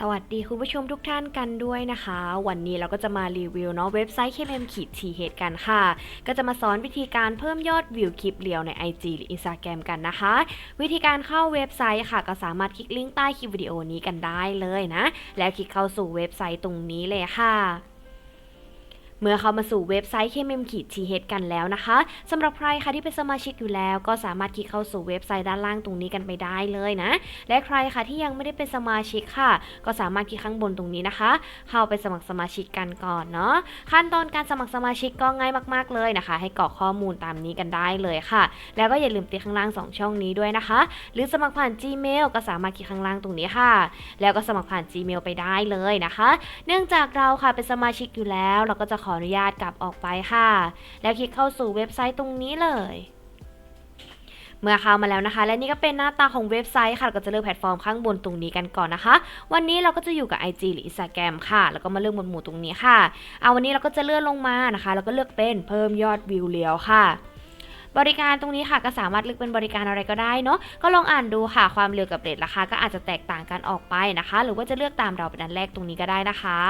สวัสดีคุณผู้ชมทุกท่านกันด้วยนะคะ วันนี้เราก็จะมารีวิวเนาะเว็บไซต์ KMM ขีดฉีเหตุกันค่ะ ก็จะมาสอนวิธีการเพิ่มยอดวิวคลิปเรียวใน IG หรือ Instagram กันนะคะ วิธีการเข้าเว็บไซต์ค่ะ ก็สามารถคลิกลิงก์ใต้คลิปวิดีโอนี้กันได้เลยนะ แล้วคลิกเข้าสู่เว็บไซต์ตรงนี้เลยค่ะ เมื่อเข้ามาสู่เว็บไซต์ KMM ขีด TH กันแล้วนะคะสำหรับใครค่ะที่เป็นสมาชิกอยู่แล้วก็สามารถคลิกเข้าสู่เว็บไซต์ด้านล่างตรงนี้กันไปได้เลยนะ และใครค่ะที่ยังไม่ได้เป็นสมาชิกค่ะ ก็สามารถคลิกข้างบนตรงนี้นะคะ เข้าไปสมัครสมาชิกกันก่อนเนาะขั้นตอนการสมัครสมาชิกก็ง่ายมากๆเลยนะคะ ให้กรอกข้อมูลตามนี้กันได้เลยค่ะ แล้วก็อย่าลืมติดข้างล่าง 2 ช่องนี้ด้วยนะคะ หรือสมัครผ่าน Gmail ก็สามารถคลิกข้างล่างตรงนี้ค่ะ แล้วก็สมัครผ่าน Gmail ไปได้เลยนะคะ เนื่องจากเราค่ะเป็นสมาชิกอยู่แล้วเราก็จะออนุญาตกลับออกไปค่ะ แล้วคลิกเข้าสู่เว็บไซต์ตรงนี้เลยเมื่อเข้ามาแล้วนะคะ และนี่ก็เป็นหน้าตาของเว็บไซต์ค่ะเราก็จะเลือกแพลตฟอร์มข้างบนตรงนี้กันก่อนนะคะ วันนี้เราก็จะอยู่กับ IG หรือ Instagram ค่ะ แล้วก็มาเลือกหมวดหมู่ตรงนี้ค่ะเอาวันนี้เราก็จะเลื่อนลงมานะคะ แล้วก็เลือกเป็นเพิ่มยอดวิวเลี้ยวค่ะ บริการตรงนี้ค่ะก็สามารถเลือกเป็นบริการอะไรก็ได้เนาะก็ลองอ่านดูค่ะความเร็วกับเรทราคาก็อาจจะแตกต่างกันออกไปนะคะ หรือว่าจะเลือกตามเราเป็นอันแรกตรงนี้ก็ได้นะคะ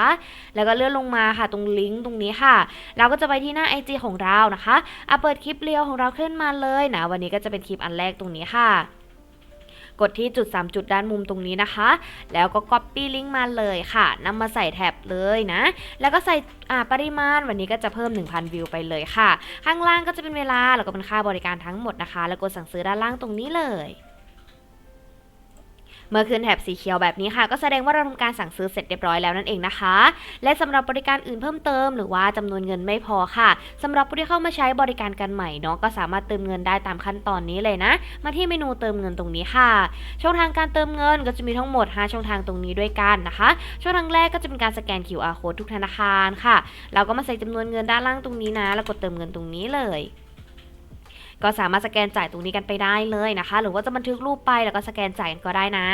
แล้วก็เลื่อนลงมาค่ะตรงลิงก์ตรงนี้ค่ะ เราก็จะไปที่หน้า IG ของเรานะคะอะเปิดคลิปเรียวของเราขึ้นมาเลยนะวันนี้ก็จะเป็นคลิปอันแรกตรงนี้ค่ะ กดที่จุด 3 จุดด้านมุมตรงนี้นะคะ แล้วก็ Copy ลิงก์มาเลยค่ะนำมาใส่แท็บเลยนะ แล้วก็ใส่อ่าปริมาณวันนี้ก็จะเพิ่ม 1,000 วิวไปเลยค่ะ ข้างล่างก็จะเป็นเวลาแล้วก็เป็นค่าบริการทั้งหมดนะคะ แล้วกดสั่งซื้อด้านล่างตรงนี้เลย เมื่อขึ้นแถบสีเขียวแบบนี้ค่ะ ก็แสดงว่าเราทำการสั่งซื้อเสร็จเรียบร้อยแล้วนั่นเองนะคะ และสำหรับบริการอื่นเพิ่มเติม หรือว่าจำนวนเงินไม่พอค่ะสำหรับผู้ที่เข้ามาใช้บริการกันใหม่เนาะก็สามารถเติมเงินได้ตามขั้นตอนนี้เลยนะ มาที่เมนูเติมเงินตรงนี้ค่ะ ช่องทางการเติมเงินก็จะมีทั้งหมด 5 ช่องทางตรงนี้ด้วยกันนะคะ ช่องทางแรกก็จะเป็นการสแกน QR code ทุกธนาคารค่ะ เราก็มาใส่จำนวนเงินด้านล่างตรงนี้นะ แล้วกดเติมเงินตรงนี้เลย ก็สามารถสแกนจ่ายตรงนี้กันไปได้เลยนะคะ หรือว่าจะบันทึกรูปไปแล้วก็สแกนจ่ายกันก็ได้นะ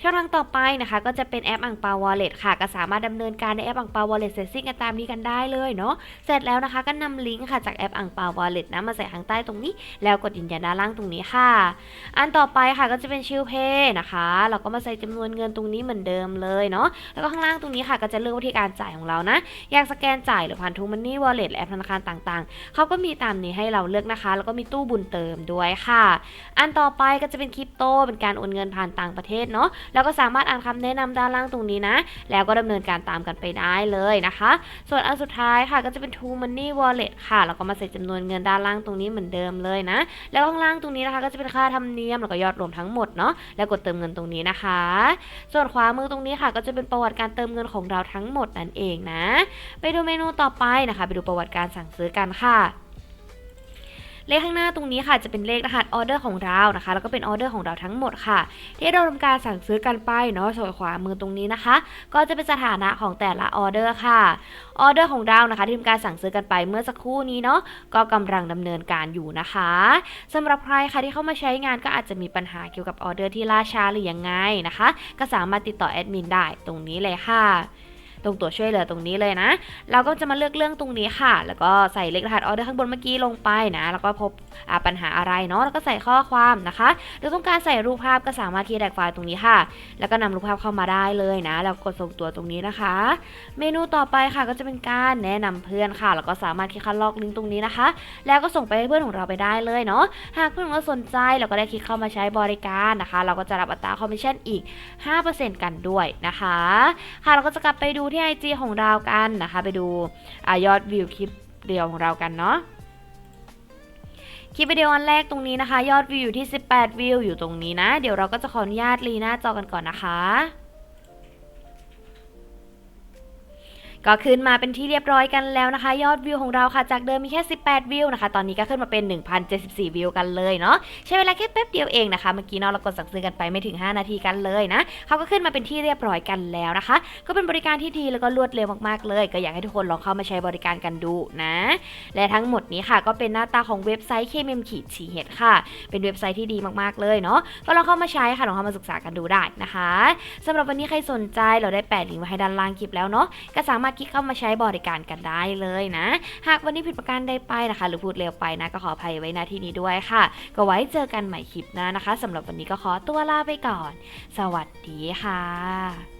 ช่องทางต่อไปนะคะก็จะเป็นแอปอังเปาวอลเล็ตค่ะ ก็สามารถดำเนินการในแอปอังเปาวอลเล็ตเสร็จสิ้นกันตามนี้กันได้เลยเนาะเสร็จแล้วนะคะก็นำลิงก์ค่ะจากแอปอังเปาวอลเล็ตนะมาใส่ข้างใต้ตรงนี้ แล้วกดยืนยันด้านล่างตรงนี้ค่ะ อันต่อไปค่ะก็จะเป็นชิลเพย์นะคะ เราก็มาใส่จำนวนเงินตรงนี้เหมือนเดิมเลยเนาะแล้วก็ข้างล่างตรงนี้ค่ะก็จะเลือกวิธีการจ่ายของเรานะอยากสแกนจ่ายหรือผ่านทูมันนี่วอลเล็ตและแอปธนาคารต่างๆเขาก็มีตามนี้ให้เราเลือกนะคะ แล้วก็มีตู้บุญเติมด้วยค่ะ อันต่อไปก็จะเป็นคริปโต เป็นการโอนเงินผ่านต่างประเทศเนาะแล้วก็สามารถอ่านคำแนะนำด้านล่างตรงนี้นะ แล้วก็ดำเนินการตามกันไปได้เลยนะคะ ส่วนอันสุดท้ายค่ะก็จะเป็น True Money Wallet ค่ะแล้วก็มาใส่จำนวนเงินด้านล่างตรงนี้เหมือนเดิมเลยนะ แล้วข้างล่างตรงนี้นะคะ ก็จะเป็นค่าธรรมเนียมแล้วก็ยอดรวมทั้งหมดเนาะแล้วกดเติมเงินตรงนี้นะคะ ส่วนขวามือตรงนี้ค่ะ ก็จะเป็นประวัติการเติมเงินของเราทั้งหมดนั่นเองนะ ไปดูเมนูต่อไปนะคะ ไปดูประวัติการสั่งซื้อกันค่ะ เลขข้างหน้าตรงนี้ค่ะจะเป็นเลขรหัสออเดอร์ของเรานะคะ แล้วก็เป็นออเดอร์ของเราทั้งหมดค่ะ ที่เราทำการสั่งซื้อกันไปเนาะส่วนขวามือตรงนี้นะคะ ก็จะเป็นสถานะของแต่ละออเดอร์ค่ะออเดอร์ของเรานะคะที่ทำการสั่งซื้อกันไปเมื่อสักครู่นี้เนาะก็กำลังดำเนินการอยู่นะคะสำหรับใครค่ะที่เข้ามาใช้งานก็อาจจะมีปัญหาเกี่ยวกับออเดอร์ที่ล่าช้าหรือยังไงนะคะ ก็สามารถติดต่อแอดมินได้ตรงนี้เลยค่ะ ตรงตัวช่วยเหลือตรงนี้เลยนะ เราก็จะมาเลือกเรื่องตรงนี้ค่ะ แล้วก็ใส่เลขรหัสออเดอร์ข้างบนเมื่อกี้ลงไปนะ แล้วก็พบปัญหาอะไรเนาะ แล้วก็ใส่ข้อความนะคะ หรือต้องการใส่รูปภาพก็สามารถที่จะแดกไฟล์ตรงนี้ค่ะ แล้วก็นำรูปภาพเข้ามาได้เลยนะ แล้วกดส่งตัวตรงนี้นะคะ เมนูต่อไปค่ะก็จะเป็นการแนะนำเพื่อนค่ะ แล้วก็สามารถคลิกคัดลอกลิงก์ตรงนี้นะคะ แล้วก็ส่งไปให้เพื่อนของเราไปได้เลยเนาะ หากเพื่อนของเราสนใจเราก็ได้คลิกเข้ามาใช้บริการนะคะ เราก็จะรับอัตราคอมมิชชั่นอีก 5%กันด้วยนะคะ ค่ะเราก็จะกลับไปดูที่ IG ของเรากันนะคะ ไปดูอยอดวิวคลิปเดียวของเรากันเนาะคลิปวิดีโออันแรกตรงนี้นะคะ ยอดวิวอยู่ที่ 18 วิวอยู่ตรงนี้นะ เดี๋ยวเราก็จะขออนุญาตรีหน้าจอกันก่อนนะคะ ก็ขึ้นมาเป็นที่เรียบร้อยกันแล้วนะคะ ยอดวิวของเราค่ะจากเดิมมีแค่ 18 วิวนะคะ ตอนนี้ก็ขึ้นมาเป็น 1,074 วิวกันเลยเนาะใช้เวลาแค่แป๊บเดียวเองนะคะ เมื่อกี้เนาะเรากดสั่งซื้อกันไปไม่ถึง 5 นาทีกันเลยนะเขาก็ขึ้นมาเป็นที่เรียบร้อยกันแล้วนะคะ ก็เป็นบริการที่ดีแล้วก็รวดเร็วมากๆเลย ก็อยากให้ทุกคนลองเข้ามาใช้บริการกันดูนะ และทั้งหมดนี้ค่ะก็เป็นหน้าตาของเว็บไซต์ KMM ขีดชีเฮดค่ะ เป็นเว็บไซต์ที่ดีมากๆเลยเนาะก็ลองเข้ามาใช้ค่ะลองเข้ามาศึกษากันดูได้นะคะสำหรับวันนี้ใครสนใจเราได้แปะลิงก์ไว้ให้ด้านล่างคลิปแล้วเนาะก็สามารถคลิกเข้ามาใช้บริการกันได้เลยนะ หากวันนี้ผิดประการใดไปนะคะ หรือพูดเร็วไปนะก็ขออภัยไว้ณที่นี้ด้วยค่ะ ก็ไว้เจอกันใหม่คลิปหน้านะคะสำหรับวันนี้ก็ขอตัวลาไปก่อน สวัสดีค่ะ